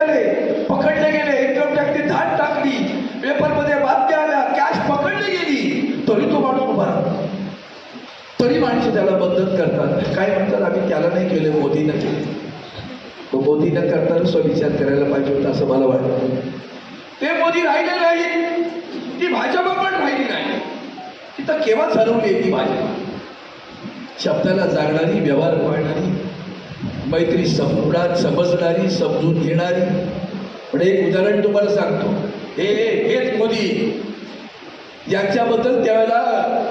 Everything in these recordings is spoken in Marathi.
पकडले. गेले. इन्कम टॅक्सची धाड टाकली. पेपरमध्ये बातम्या आल्या. कॅश पकडली गेली. तरी तो माणूस उभा तरी माणसं त्याला मदत करतात. काय म्हणतात? आम्ही त्याला नाही केलं मोदीनं केलं. तो मोदीनं करताना स्वविचार करायला पाहिजे होता असं मला वाटतं. ते मोदी राहिले नाही ती भाजप पण राहिली नाही. तिथं केव्हा हरवली ती भाजप. शब्दाला जागणारी व्यवहार पण मैत्री समजणार समजणारी समजून घेणारी. पण एक उदाहरण तुम्हाला सांगतो. हे हेच मोदी. यांच्याबद्दल त्यावेळेला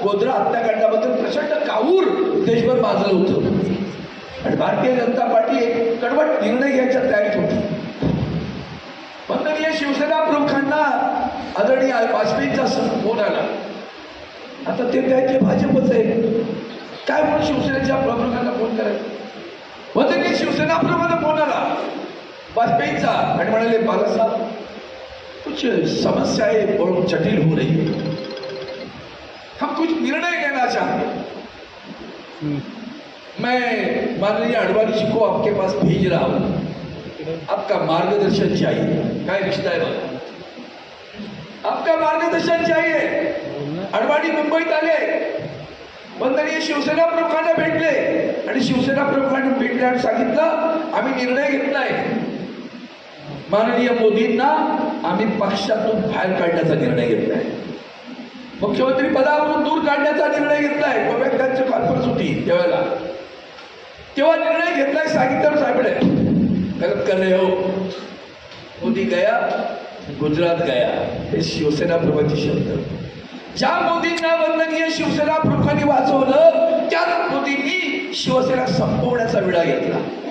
गोधरा हत्याकांडाबद्दल प्रचंड काहूर देशभर माजलं होतं. आणि भारतीय जनता पार्टी एक कडवट निर्णय घ्यायच्या तयारीत होती. वंदनीय शिवसेना प्रमुखांना आदरणीय वाजपेयींचा फोन आला. आता ते त्यांचे भाजपच आहे. काय म्हणून शिवसेनेच्या प्रमुखांना फोन करायचा वंदनीय शिवसेना प्रमुखांना फोन आला वाजपेयींचा आणि म्हणाले बालासाहेब कुछ समस्याएं बहुत जटिल हो रही है। हम कुछ निर्णय लेना चाहते हैं। मैं माननीय अडवाणी जी को आपके पास भेज रहा हूं। आपका मार्गदर्शन चाहिए। काय रिश्ता आहे बघा आपका मार्गदर्शन चाहिए। अडवाणी मुंबईत आले। वंदनीय शिवसेना प्रमुखांना भेटले. आणि शिवसेना प्रमुखांना भेटले आणि सांगितलं आम्ही निर्णय घेतलाय माननीय मोदींना आम्ही पक्षातून बाहेर काढण्याचा निर्णय घेतलाय. मुख्यमंत्री पदावरून दूर काढण्याचा निर्णय घेतलाय. गोव्यांची कॉन्फरन्स होती त्यावेळेला. तेव्हा निर्णय घेतलाय सांगितलं साहेबडे गलत कर रहे हो. मोदी गया गुजरात गया. हे शिवसेना प्रमुखाचे शब्द. ज्या मोदींना वंदनीय शिवसेना प्रमुखांनी वाचवलं त्याच मोदींनी शिवसेना संपवण्याचा विडा घेतला.